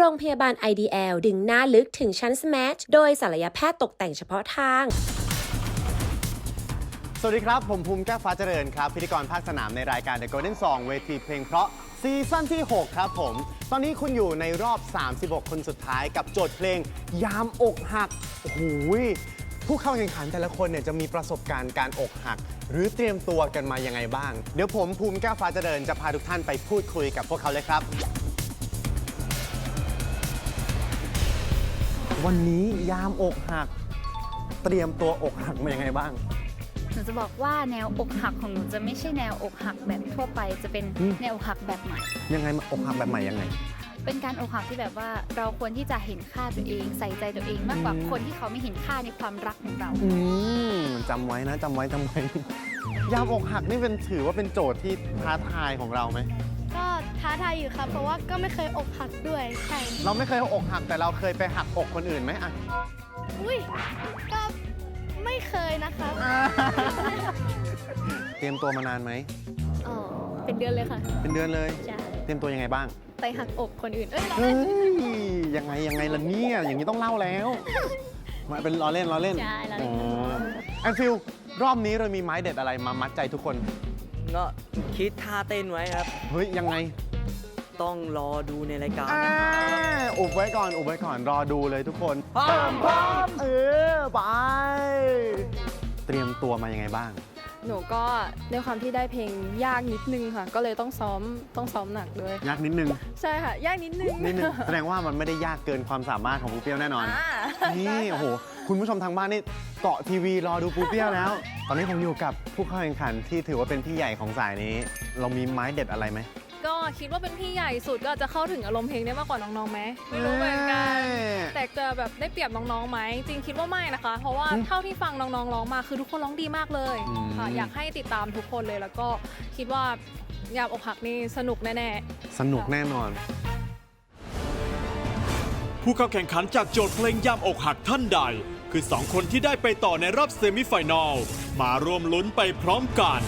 โรงพยาบาล IDL ดึงหน้าลึกถึงชั้น Smash โดยศัลยแพทย์ตกแต่งเฉพาะทางสวัสดีครับ ผมภูมิแก้วฟ้าเจริญครับ พิธีกรภาคสนามในรายการ The Golden Song เวทีเพลงเพราะซีซั่นที่ 6 ครับผม ตอนนี้คุณอยู่ในรอบ 36 คนสุดท้ายกับโจทย์เพลง ยามอกหักโอ้โหยผู้เข้าแข่งขันแต่ละคนเนี่ยจะมีประสบการณ์การอกหัก หรือเตรียมตัวกันมายังไงบ้าง เดี๋ยวผมภูมิแก้วฟ้าเจริญจะพาทุกท่านไปพูดคุยกับพวกเขาเลยครับ วันนี้ยามอกหัก เตรียมตัวอกหักมายังไงบ้าง หนูจะบอกว่าแนวอกหักของหนูจะไม่ใช่แนวอกหักแบบทั่วไป จะเป็นอืม แนวอกหักแบบใหม่ ยังไงอกหักแบบใหม่ยังไง เป็นการอกหักที่แบบว่าเราควรที่จะเห็นค่าตัวเอง ใส่ใจตัวเองมากกว่าอืม คนที่เขาไม่เห็นค่าในความรักของเรา อืมจำไว้นะจำไว้จำไว้ ยามอกหักนี่เป็นถือว่าเป็นโจทย์ที่ท้าทายของเราไหมก็ ท้าทายอยู่ครับ เพราะว่าก็ไม่เคยอกหักด้วยใช่เราไม่เคยอกหักแต่เราเคยไปหักอกคนอื่นไหมอะ อุ้ยก็ไม่เคยนะครับเตรียมตัวมานานไหมอ๋อเป็นเดือนเลยค่ะเป็นเดือนเลย ใช่เตรียมตัวยังไงบ้างไปหักอกคนอื่นเอ้ยเราเฮ้เล่นยยังไงยังไงล่ะเนี่ยอย่างนี้ต้องเล่าแล้วมาเป็นล้อเล่นล้อเล่นใช่เราเล่นอ๋อแอนฟิลรอบนี้เรามีไม้เด็ดอะไรมามัดใจทุกคน ก็คิดท่าเต้นไว้ครับ เฮ้ยยังไง ต้องรอดูในรายการอ่านะครับอุบไว้ก่อนอุบไว้ก่อนรอดูเลยทุกคนพร้อมพร้อมเออไป เตรียมตัวมายังไงบ้าง หนูก็ด้วยความที่ได้เพลงยากนิดนึงค่ะ ก็เลยต้องซ้อมต้องซ้อมหนักด้วย ยากนิดนึงใช่ค่ะ ยากนิดนึงนิดนึงแสดงว่ามันไม่ได้ยากเกินความสามารถของปูเปี้ยวแน่นอน อ่านี่โอ้โหคุณผู้ชมทางบ้านนี่เกาะทีวีรอดูปูเปี้ยวแล้ว ตอนนี้ผมอยู่กับผู้เข้าแข่งขันที่ถือว่าเป็นพี่ใหญ่ของสายนี้ เรามีไม้เด็ดอะไรไหม ก็คิดว่าเป็นพี่ใหญ่สุดก็อาจจะเข้าถึงอารมณ์เพลงได้มากกว่าน้องๆไหมไม่รู้เหมือนกัน แต่จะแบบได้เปรียบน้องๆไหมจริงคิดว่าไม่นะคะ เพราะว่าอืมเท่าที่ฟังน้องๆร้องมาคือทุกคนร้องดีมากเลยอืมค่ะอยากให้ติดตามทุกคนเลยแล้วก็คิดว่ายามอกหักนี่สนุกแน่สนุกแน่นอน ผู้เข้าแข่งขันจากโจทย์เพลงย่ำอกหักท่านใด คือ 2 คนที่ได้ไปต่อในรอบเซมิไฟแนลมาร่วมลุ้นไปพร้อมกัน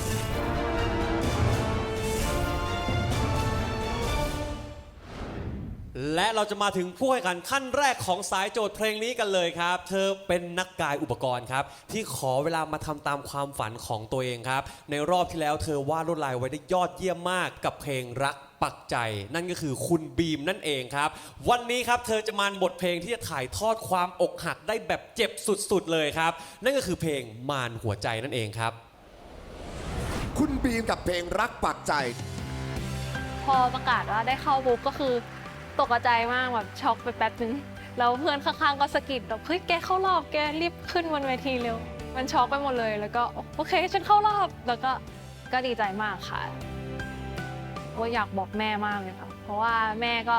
เราจะมาถึงผู้แข่งขันขั้นแรกของสายโจทย์เพลงนี้กันเลยครับ เธอเป็นนักกายอุปกรณ์ครับ ที่ขอเวลามาทำตามความฝันของตัวเองครับ ในรอบที่แล้วเธอวาดลวดลายไว้ได้ยอดเยี่ยมมากกับเพลงรักปักใจ นั่นก็คือคุณบีมนั่นเองครับ วันนี้ครับเธอจะมาบทเพลงที่จะถ่ายทอดความอกหักได้แบบเจ็บสุดๆเลยครับ นั่นก็คือเพลงมารหัวใจนั่นเองครับ คุณบีมกับเพลงรักปักใจๆพอประกาศว่าได้เข้าปุ๊บก็คือ ตกใจมากแบบช็อกไปแป๊บนึงแล้วเพื่อนข้างๆก็สะกิดแบบเฮ้ยแกเข้ารอบแกรีบขึ้นบนเวทีเร็ว มันช็อกไปหมดเลยแล้วก็โอเคฉันเข้ารอบแล้วก็ก็ดีใจมากค่ะว่าอยากบอกแม่มากเลยค่ะเพราะว่าแม่ก็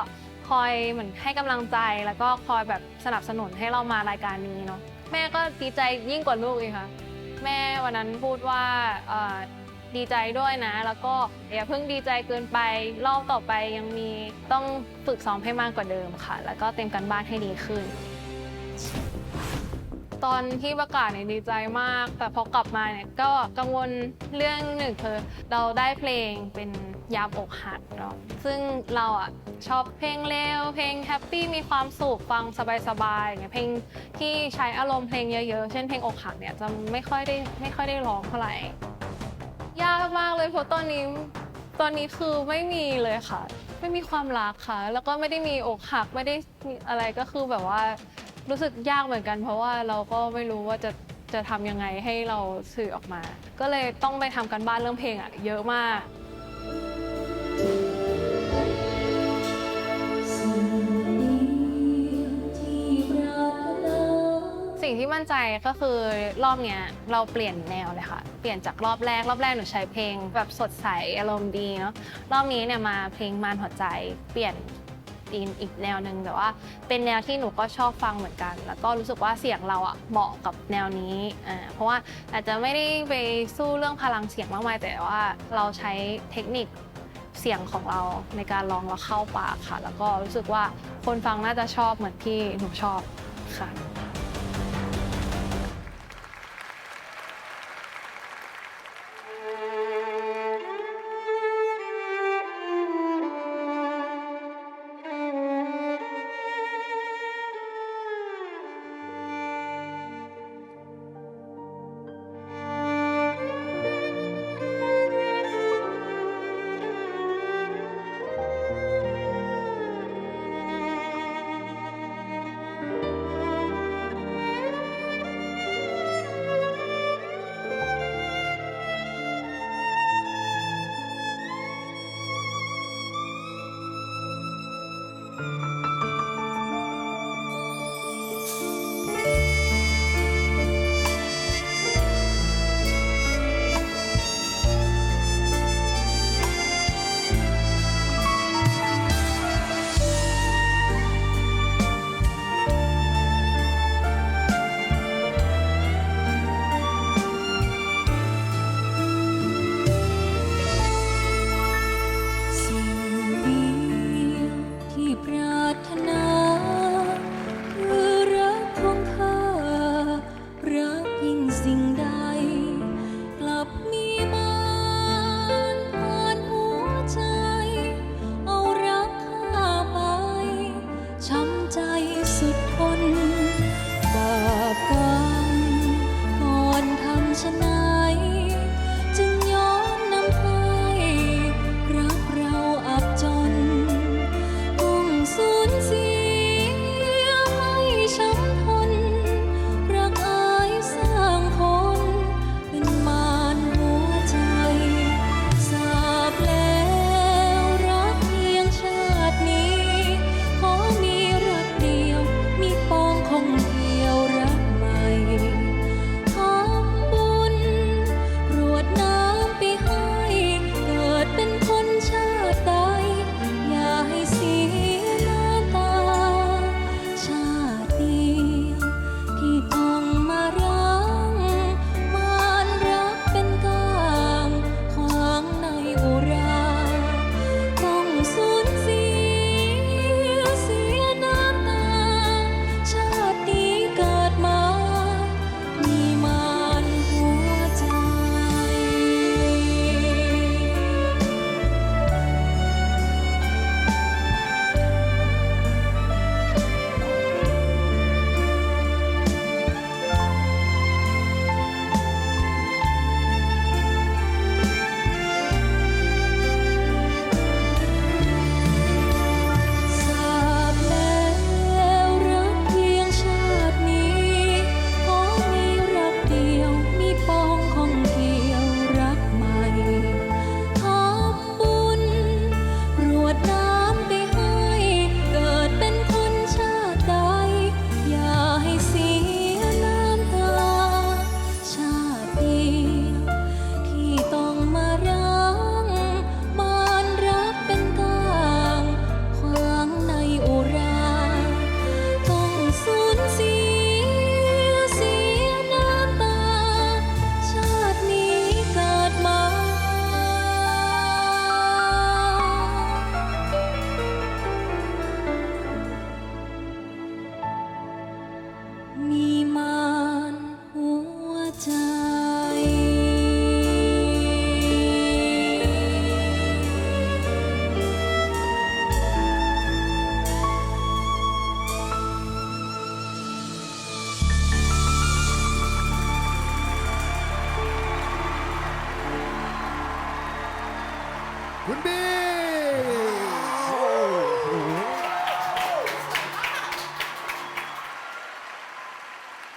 คอยเหมือนให้กำลังใจแล้วก็คอยแบบสนับสนุนให้เรามารายการนี้เนาะแม่ก็ดีใจยิ่งกว่าลูกอีกค่ะ แม่วันนั้นพูดว่า ดีใจด้วยนะ แล้วก็อย่าเพิ่งดีใจเกินไปรอบต่อไปยังมีต้องฝึกซ้อมให้มากกว่าเดิมค่ะ แล้วก็เต็มกันบ้านให้ดีขึ้น ตอนที่ประกาศเนี่ยดีใจมาก แต่พอกลับมาเนี่ยก็กังวลเรื่องหนึ่งคือเราได้เพลงเป็นยามอกหักเนาะซึ่งเราอะชอบเพลงเร็ว เพลงแฮปปี้มีความสุขฟังสบายๆอย่างเงี้ยเพลงที่ใช้อารมณ์เพลงเยอะๆ เช่นเพลงอกหักเนี่ยจะไม่ค่อยได้ไม่ค่อยได้ร้องเท่าไหร่ ยากมากเลยเพราะตอนนี้ตอนนี้คือไม่มีเลยค่ะ ไม่มีความรักค่ะ แล้วก็ไม่ได้มีอกหักไม่ได้มีอะไรก็คือแบบว่ารู้สึกยากเหมือนกัน เพราะว่าเราก็ไม่รู้ว่าจะจะทำยังไงให้เราสื่อออกมา ก็เลยต้องไปทำกันบ้านเรื่องเพลงอะเยอะมาก สิ่งที่มั่นใจก็คือรอบเนี้ยเราเปลี่ยนแนวเลยค่ะ เปลี่ยนจากรอบแรกรอบแรกหนูใช้เพลงแบบสดใสอารมณ์ดีเนาะรอบนี้เนี่ยมาเพลงมานหัวใจ เปลี่ยนอีกอีกแนวหนึ่งแต่ว่าเป็นแนวที่หนูก็ชอบฟังเหมือนกัน แล้วก็รู้สึกว่าเสียงเราอะเหมาะกับแนวนี้อ่าเพราะว่าอาจจะไม่ได้ไปสู้เรื่องพลังเสียงมากมายแต่ว่าเราใช้เทคนิคเสียงของเราในการร้องแล้วเข้าปากค่ะ แล้วก็รู้สึกว่าคนฟังน่าจะชอบเหมือนที่หนูชอบค่ะ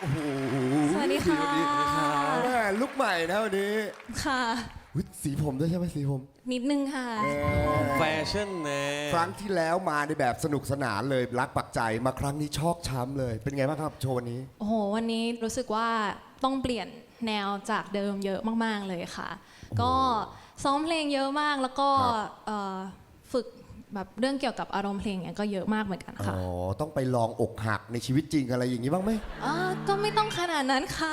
สวัสดีค่ะ สวัแม่ลุกใหม่นะวันนี้ค่ะสีผมด้วยใช่ไหมสีผมนิดนึงค่ะ แฟชั่นเน่ครั้งที่แล้วมาในแบบสนุกสนานเลยรักปักใจมาครั้งนี้ชอกช้ำเลย เป็นไงบ้างครับโชว์นี้ โอ้โห วันนี้รู้สึกว่าต้องเปลี่ยนแนวจากเดิมเยอะมาก ๆ เลยค่ะ ก็ซ้อมเพลงเยอะมากแล้วก็ฝึก แบบเรื่องเกี่ยวกับอารมณ์เพลงเนี่ยก็เยอะมากเหมือนกันอ๋ค่ะอต้องไปลองอกหักในชีวิตจริงอะไรอย่างนี้บ้างไหมอ่าก็ไม่ต้องขนาดนั้นค่ะ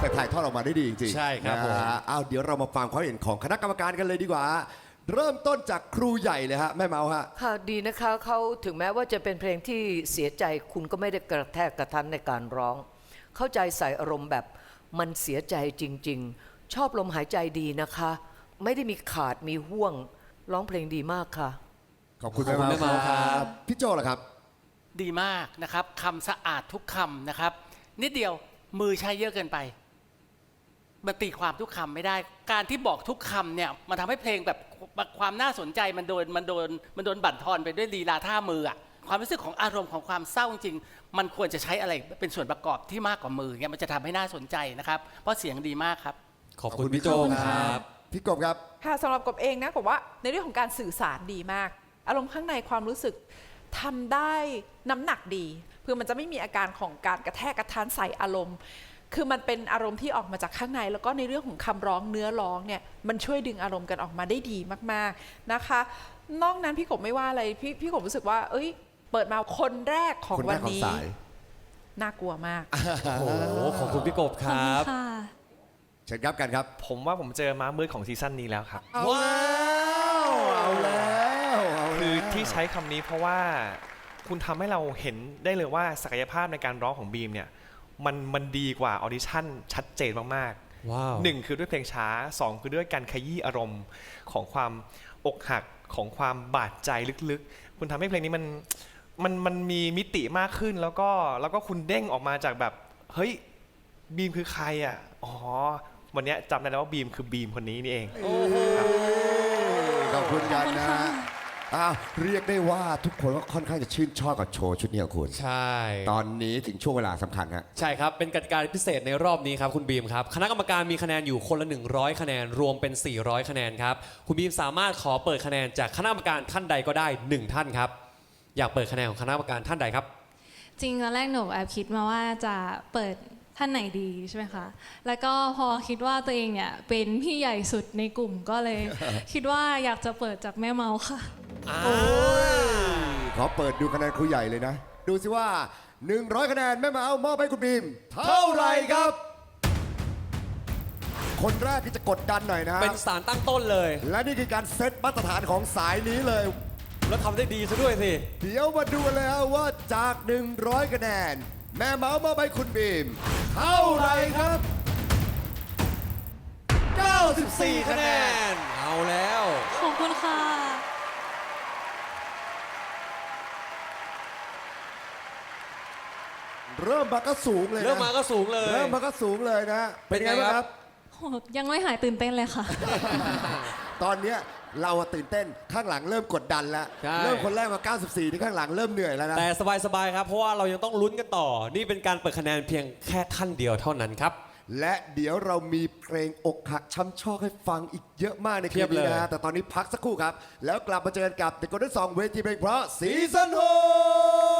แต่ถ่ายทอดออกมาได้ดีจริงๆใช่ครับผม นะฮะอ้าวเดี๋ยวเรามาฟังความเห็นของคณะกรรมการกันเลยดีกว่า เริ่มต้นจากครูใหญ่เลยฮะแม่เมาฮะ ค่ะดีนะคะเขาถึงแม้ว่าจะเป็นเพลงที่เสียใจคุณก็ไม่ได้กระแทกกระทันในการร้อง เข้าใจใส่อารมณ์แบบมันเสียใจจริง ๆ ชอบลมหายใจดีนะคะ ไม่ได้มีขาดมีห่วง ร้องเพลงดีมากค่ะ ขอบคุณขอบคุณแม่เมาแม่เมาครับ พี่โจล่ะครับ ดีมากนะครับคำสะอาดทุกคำนะครับ นิดเดียวมือใช้เยอะเกินไป มันตีความทุกคำไม่ได้ การที่บอกทุกคำเนี่ยมันทำให้เพลงแบบความน่าสนใจมันโดนมันโดนมันโดนบั่นทอนไปด้วยลีลาท่ามืออะความรู้สึกของอารมณ์ของความเศร้าจริงๆมันควรจะใช้อะไรเป็นส่วนประกอบที่มากกว่ามือเนี่ยมันจะทำให้น่าสนใจนะครับ เพราะเสียงดีมากครับ ขอบคุณพี่โจครับ พี่กบครับ ค่ะสำหรับกบเองนะกบว่าในเรื่องของการสื่อสารดีมาก อารมณ์ข้างในความรู้สึกทำได้น้ำหนักดีเพื่อมันจะไม่มีอาการของการกระแทกกระทานใส่อารมณ์ คือมันเป็นอารมณ์ที่ออกมาจากข้างใน แล้วก็ในเรื่องของคำร้องเนื้อร้องเนี่ยมันช่วยดึงอารมณ์กันออกมาได้ดีมากๆนะคะ นอกนั้นพี่กบไม่ว่าอะไรพี่พี่กบรู้สึกว่า เอ้ย เปิดมาคนแรกของคนแรวักนของนี้สาย น่ากลัวมาก โอ้โหขอบคุณพี่กบคขอบรัคุณบค่ะ เชิญครับกันครับ ผมว่าผมเจอม้ามืดของซีซั่นนี้แล้วครับเอาแล้วเอาแล้วเอาแล้วคือที่ใช้คำนี้เพราะว่าคุณทำให้เราเห็นได้เลยว่าศักยภาพในการร้องของบีมเนี่ยมันมันดีกว่าออดิชั่นชัดเจนมากว้าว ๆหนึ่งคือด้วยเพลงช้าสองคือด้วยการขยี้อารมณ์ของความอกหักของความบาดใจลึกๆ คุณทำให้เพลงนี้มันมันมันมีมิติมากขึ้นแล้วก็แล้วก็คุณเด้งออกมาจากแบบ เฮ้ย บีมคือใครอะ อ๋อ วันเนี้ยจำได้แล้วว่าบีมคือบีมคนนี้นี่เอง ขอบคุณกันขอบคุณนะค่ะฮะอ้าวเรียกได้ว่าทุกคนก็ค่อนข้างจะชื่นชอบกับโชว์ชุดนี้ของคุณ ใช่ ตอนนี้ถึงช่วงเวลาสำคัญฮะ ใช่ครับ เป็นกติกาพิเศษในรอบนี้ครับคุณบีมครับ คณะกรรมการมีคะแนนอยู่คนละ 100 คะแนน รวมเป็น 400 คะแนนครับ คุณบีมสามารถขอเปิดคะแนนจากคณะกรรมการท่านใดก็ได้ 1 ท่านครับ อยากเปิดคะแนนของคณะกรรมการท่านใดครับ จริงตอนแรกหนูแอบคิดมาว่าจะเปิด ท่านไหนดีใช่ไหมคะ แล้วก็พอคิดว่าตัวเองเนี่ยเป็นพี่ใหญ่สุดในกลุ่มก็เลย คิดว่าอยากจะเปิดจากแม่เมาค่ะ ขอเปิดดูคะแนนครูใหญ่เลยนะ ดูสิว่า 100 คะแนนแม่มาเอามอบให้คุณบีม เท่าไหร่ครับ คนแรกที่จะกดดันหน่อยนะเป็นสารตั้งต้นเลย และนี่คือการเซตมาตรฐานของสายนี้เลย แล้วทำได้ดีซะด้วยสิ เดี๋ยวมาดูเลยฮะว่าจาก 100 คะแนน แม่เมาส์มอบให้คุณบีม เท่าไหร่ครับ 94 คะแนน เอาแล้ว ขอบคุณค่ะ เริ่มมาก็สูงเลยนะเริ่มมาก็สูงเลย เริ่มมาก็สูงเลยนะ เป็นไงบ้างครับ โหยังไม่หายตื่นเต้นเลยค่ะ ตอนเนี้ย เราอะตื่นเต้นข้างหลังเริ่มกดดันแล้วใช่ เริ่มคนแรกมา 94ที่ข้างหลังเริ่มเหนื่อยแล้วนะแต่สบายๆครับ เพราะว่าเรายังต้องลุ้นกันต่อ นี่เป็นการเปิดคะแนนเพียงแค่ท่านเดียวเท่านั้นครับ และเดี๋ยวเรามีเพลงอกหักช้ำชอกให้ฟังอีกเยอะมากในคเพีลิยปบเลยนี้นะฮะแต่ตอนนี้พักสักครู่ครับ แล้วกลับมาเจอกันกับ The Golden Song เวทีเพลงเพราะซีซั่นหก